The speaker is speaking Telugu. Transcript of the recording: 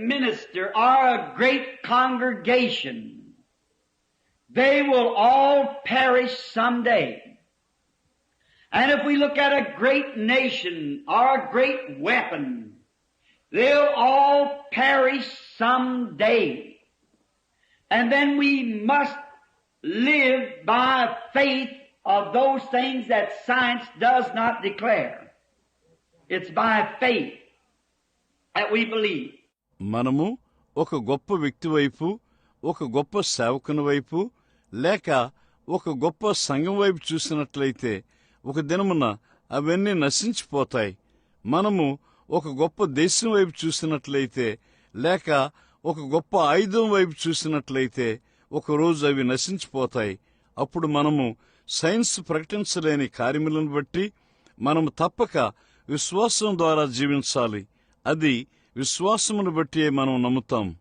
minister or a great congregation, they will all perish someday. And if we look at a great nation or a great weapon, they'll all perish someday. And then we must live by faith of those things that science does not declare. It's by faith that we believe. మనము ఒక గొప్ప వ్యక్తి వైపు ఒక గొప్ప సేవకుని వైపు లేక ఒక గొప్ప సంఘం వైపు చూసినట్లయితే ఒక దినమున అవన్నీ నశించిపోతాయి. మనము ఒక గొప్ప దేశం వైపు చూసినట్లయితే లేక ఒక గొప్ప ఆయుధం వైపు చూసినట్లయితే ఒక రోజు అవి నశించిపోతాయి. అప్పుడు మనము సైన్స్ ప్రకటించలేని కార్యములను బట్టి మనము తప్పక విశ్వాసం ద్వారా జీవించాలి. అది విశ్వాసమును బట్టి మనం నమ్ముతాం.